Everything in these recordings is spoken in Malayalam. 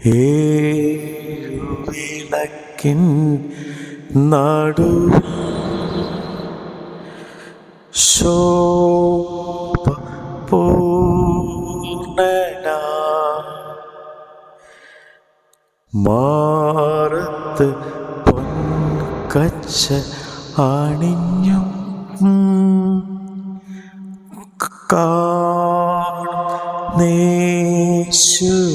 ഏഴുവിളക്കിൻ നടു ശോഭ പൂർണന മാറത്ത് പൊൻകച്ച അണിഞ്ഞും കാ ആദ്യനും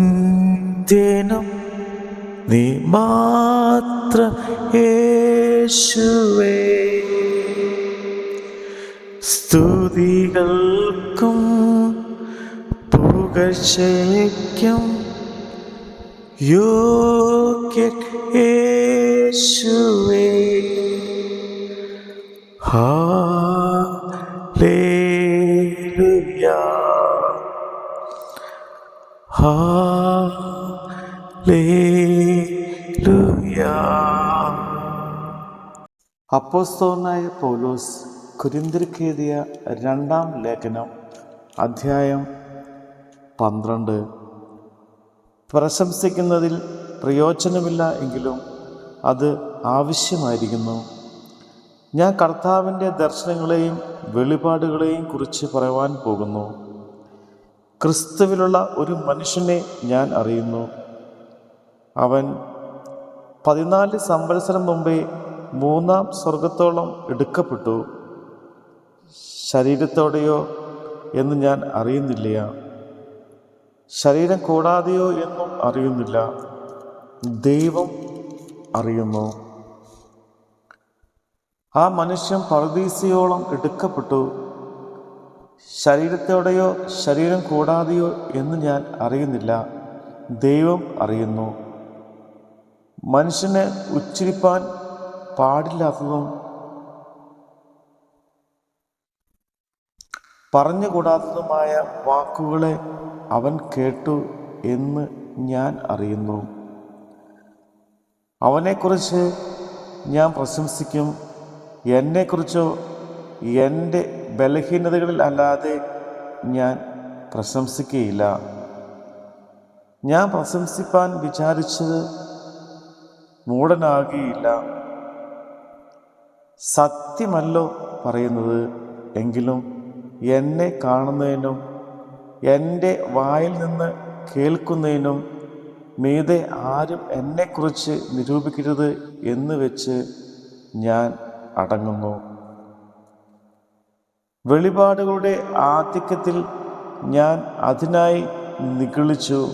അന്ത്യനും നീ മാത്രം യേശുവേ. സ്തുതികൾക്കും പുകഴ്ചയ്ക്കും യോഗ്യ യേശുവേ. ഹാലേലുയാ അപ്പോസ്തോനായ പൗലോസ് കുരിന്തിരിക്കെഴുതിയ രണ്ടാം ലേഖനം അധ്യായം പന്ത്രണ്ട്. പ്രശംസിക്കുന്നതിൽ പ്രയോജനമില്ല എങ്കിലും അത് ആവശ്യമായിരിക്കുന്നു. ഞാൻ കർത്താവിന്റെ ദർശനങ്ങളെയും വെളിപാടുകളെയും കുറിച്ച് പറയുവാൻ പോകുന്നു. ക്രിസ്തുവിലുള്ള ഒരു മനുഷ്യനെ ഞാൻ അറിയുന്നു. അവൻ പതിനാല് സംവത്സരം മുമ്പേ മൂന്നാം സ്വർഗത്തോളം എടുക്കപ്പെട്ടു. ശരീരത്തോടെയോ എന്ന് ഞാൻ അറിയുന്നില്ല. ശരീരം കൂടാതെയോ എന്നും അറിയുന്നില്ല. ദൈവം അറിയുന്നു. ആ മനുഷ്യൻ പറദീസിയോളം എടുക്കപ്പെട്ടു. ശരീരത്തോടെയോ ശരീരം കൂടാതെയോ എന്ന് ഞാൻ അറിയുന്നില്ല. ദൈവം അറിയുന്നു. മനുഷ്യനെ ഉച്ചരിപ്പാൻ പാടില്ലാത്തതും പറഞ്ഞുകൂടാത്തതുമായ വാക്കുകളെ അവൻ കേട്ടു എന്ന് ഞാൻ അറിയുന്നു. അവനെക്കുറിച്ച് ഞാൻ പ്രശംസിക്കും. എന്നെക്കുറിച്ചോ എന്റെ ബലഹീനതകളിൽ അല്ലാതെ ഞാൻ പ്രശംസിക്കുകയില്ല ഞാൻ പ്രശംസിപ്പാൻ വിചാരിച്ചത് മൂടനാകുകയില്ല സത്യമല്ലോ പറയുന്നത് എങ്കിലും എന്നെ കാണുന്നതിനും എന്റെ വായിൽ നിന്ന് കേൾക്കുന്നതിനും മീതെ ആരും എന്നെക്കുറിച്ച് നിരൂപിക്കരുത് എന്ന് വെച്ച് ഞാൻ അടങ്ങുന്നു. വെളിപാടുകളുടെ ആധിക്യത്തിൽ ഞാൻ അതിനായി നിഗളിച്ചു.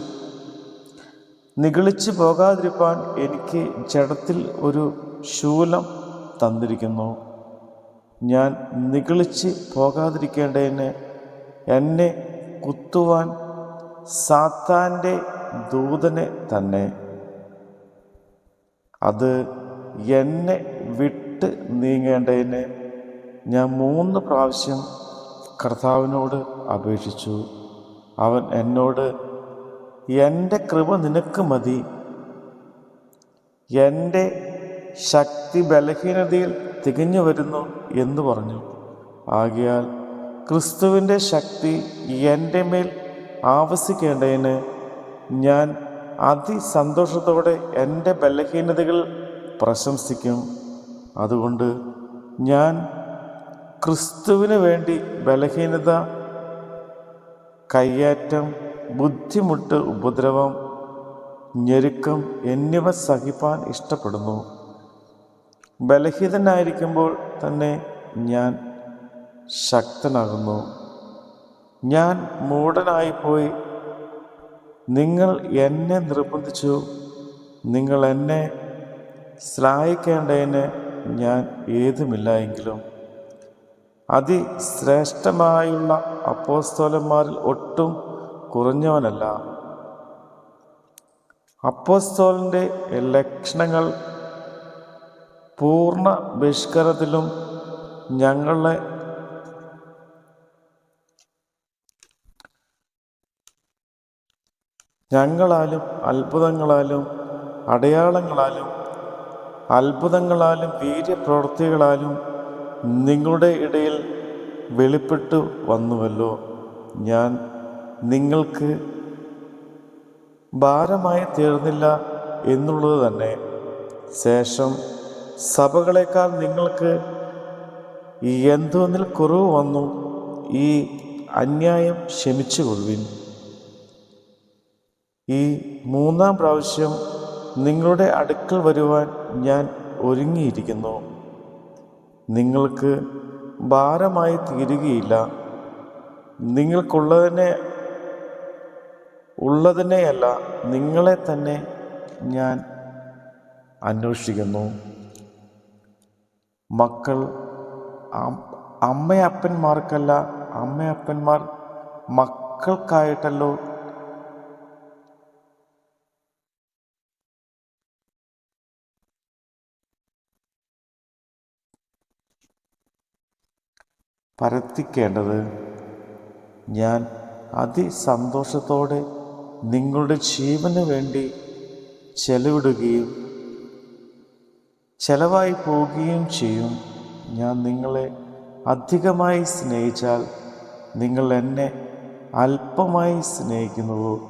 നിഗളിച്ചു പോകാതിരിപ്പാൻ എനിക്ക് ജഡത്തിൽ ഒരു ശൂലം തന്നിരിക്കുന്നു. ഞാൻ നിഗളിച്ച് പോകാതിരിക്കേണ്ടതിന് എന്നെ കുത്തുവാൻ സാത്താന്റെ ദൂതനെ തന്നെ. അത് എന്നെ വിട്ട് നീങ്ങേണ്ടതിന് ഞാൻ മൂന്ന് പ്രാവശ്യം കർത്താവിനോട് അപേക്ഷിച്ചു. അവൻ എന്നോട് എന്റെ കൃപ നിനക്ക് മതി. എന്റെ ശക്തി ബലഹീനതയിൽ തികഞ്ഞു വരുന്നു എന്ന് പറഞ്ഞു. ആകയാൽ ക്രിസ്തുവിന്റെ ശക്തി എന്റെ മേൽ ആവസിക്കേണ്ടതിന് ഞാൻ അതിസന്തോഷത്തോടെ എന്റെ ബലഹീനതകൾ പ്രശംസിക്കും. അതുകൊണ്ട് ഞാൻ ക്രിസ്തുവിന് വേണ്ടി ബലഹീനത കയ്യേറ്റം ബുദ്ധിമുട്ട് ഉപദ്രവം ഞെരുക്കം എന്നിവ സഹിപ്പാൻ ഇഷ്ടപ്പെടുന്നു. ബലഹീനനായിരിക്കുമ്പോൾ തന്നെ ഞാൻ ശക്തനാകുന്നു. ഞാൻ മൂടനായിപ്പോയി നിങ്ങൾ എന്നെ നിർബന്ധിച്ചു. നിങ്ങൾ എന്നെ ശ്ലായിക്കേണ്ടതിന് ഞാൻ ഏതുമില്ല എങ്കിലും. അതിശ്രേഷ്ഠമായുള്ള അപ്പോസ്തോലന്മാരിൽ ഒട്ടും കുറഞ്ഞവനല്ല. അപ്പോസ്തോലിന്റെ ലക്ഷണങ്ങൾ പൂർണ ബഹിഷ്കരത്തിലും ഞങ്ങളെ ഞങ്ങളാലും അത്ഭുതങ്ങളാലും അടയാളങ്ങളാലും അത്ഭുതങ്ങളാലും വീര്യപ്രവൃത്തികളാലും നിങ്ങളുടെ ഇടയിൽ വെളിപ്പെട്ടു വന്നുവല്ലോ. ഞാൻ നിങ്ങൾക്ക് ഭാരമായി തീർന്നില്ല എന്നുള്ളത് തന്നെ. ശേഷം സഭകളെക്കാൾ നിങ്ങൾക്ക് എന്തോന്നിൽ കുറവ് വന്നു ഈ അന്യായം ക്ഷമിച്ചു കൊള്ളുവിൻ ഈ മൂന്നാം പ്രാവശ്യം നിങ്ങളുടെ അടുക്കൽ വരുവാൻ ഞാൻ ഒരുങ്ങിയിരിക്കുന്നു. നിങ്ങൾക്ക് ഭാരമായി തീരുകയില്ല. നിങ്ങൾക്കുള്ളതിനെ ഉള്ളതിനെയല്ല നിങ്ങളെ തന്നെ ഞാൻ അന്വേഷിക്കുന്നു. മക്കൾ അമ്മയപ്പന്മാർക്കല്ല അമ്മയപ്പന്മാർ മക്കൾക്കായിട്ടല്ലോ പരത്തിക്കേണ്ടത്. ഞാൻ അതിസന്തോഷത്തോടെ നിങ്ങളുടെ ജീവന് വേണ്ടി ചെലവിടുകയും ചെലവായി പോവുകയും ചെയ്യും. ഞാൻ നിങ്ങളെ അധികമായി സ്നേഹിച്ചാൽ നിങ്ങൾ എന്നെ അല്പമായി സ്നേഹിക്കുന്നുവോ?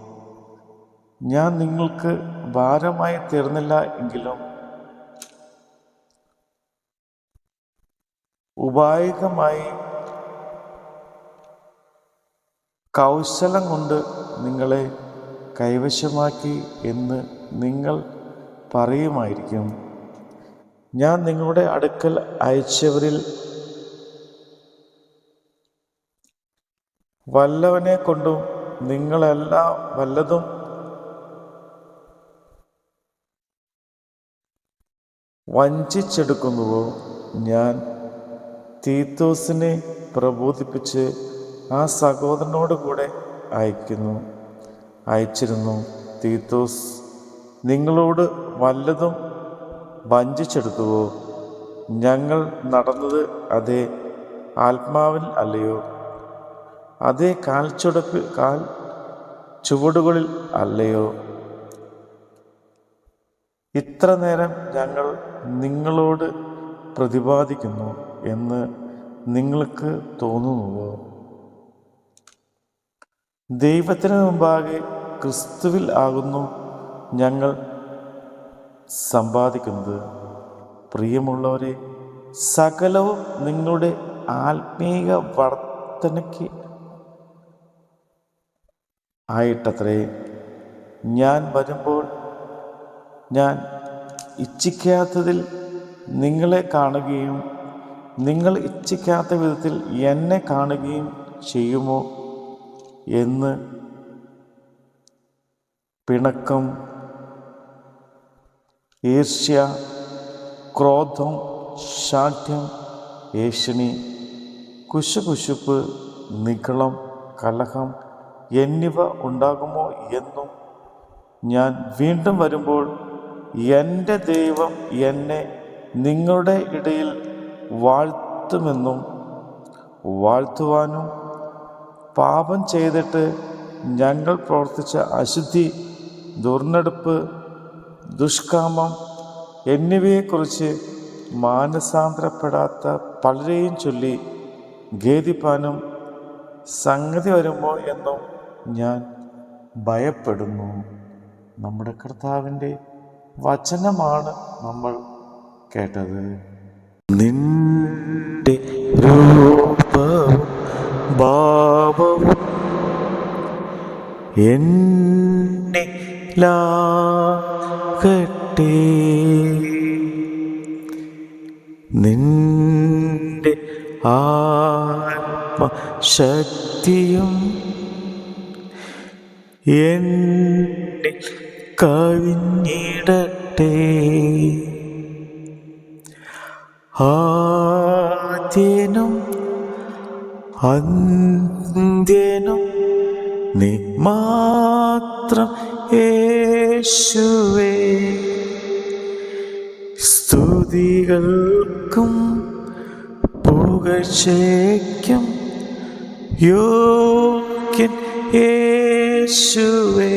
ഞാൻ നിങ്ങൾക്ക് ഭാരമായി തീർന്നില്ല എങ്കിലും ഉപായകമായി കൗശലം കൊണ്ട് നിങ്ങളെ കൈവശമാക്കി എന്ന് നിങ്ങൾ പറയുമായിരിക്കും. ഞാൻ നിങ്ങളുടെ അടുക്കൽ അയച്ചവരിൽ വല്ലവനെ കൊണ്ടും നിങ്ങളെല്ലാം വല്ലതും വഞ്ചിച്ചെടുക്കുന്നുവോ? ഞാൻ തീത്തോസിനെ പ്രബോധിപ്പിച്ച് ആ സഹോദരനോട് കൂടെ അയക്കുന്നു. അയച്ചിരുന്നു തീത്തോസ് നിങ്ങളോട് വല്ലതും വഞ്ചിച്ചെടുത്തുവോ? ഞങ്ങൾ നടന്നത് അതേ ആത്മാവിൽ അല്ലയോ? അതേ കാൽച്ചുടക്ക് കാൽ ചുവടുകളിൽ അല്ലയോ? ഇത്ര നേരം ഞങ്ങൾ നിങ്ങളോട് പ്രതിപാദിക്കുന്നു എന്ന് നിങ്ങൾക്ക് തോന്നുന്നുവോ? ദൈവത്തിന് മുമ്പാകെ ക്രിസ്തുവിൽ ആകുന്നു ഞങ്ങൾ സമ്പാദിക്കുന്നത്. പ്രിയമുള്ളവരെ സകലവും നിങ്ങളുടെ ആത്മീയ വർധനയ്ക്ക് ആയിട്ടത്രേ. ഞാൻ വരുമ്പോൾ ഞാൻ ഇച്ഛിക്കാത്തതിൽ നിങ്ങളെ കാണുകയും നിങ്ങൾ ഇച്ഛിക്കാത്ത വിധത്തിൽ എന്നെ കാണുകയും ചെയ്യുമോ എന്ന് പിണക്കം ഈർഷ്യ ക്രോധം ശാഠ്യം ഏഷണി കുശുകുശുപ്പ് നികളം കലഹം എന്നിവ ഉണ്ടാകുമോ എന്നും ഞാൻ വീണ്ടും വരുമ്പോൾ എന്റെ ദൈവം എന്നെ നിങ്ങളുടെ ഇടയിൽ വാഴ്ത്തുമെന്നും വാഴ്ത്തുവാനും പാപം ചെയ്തിട്ട് ഞങ്ങൾ പ്രവർത്തിച്ച അശുദ്ധി ദുർനടപ്പ് ദുഷ്കാമം എന്നിവയെക്കുറിച്ച് മാനസാന്തരപ്പെടാത്ത പലരെയും ചൊല്ലി ഖേദിപ്പാനും സംഗതി വരുമോ എന്നും ഞാൻ ഭയപ്പെടുന്നു. നമ്മുടെ കർത്താവിന്റെ വചനമാണ് നമ്മൾ കേട്ടത്. നിന്റെ രൂപവും ഭാവവും എന്നിലാകട്ടെ നിന്റെ ആത്മശക്തിയും എന്നെ കവിഞ്ഞിടട്ടെ. ആദ്യനും അന്ത്യനും നീ മാത്രം യേശുവേ. സ്തുതികൾക്കും പുകഴ്ചയ്ക്കും യോഗ്യൻ യേശുവേ.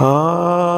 ഹാലേലുയ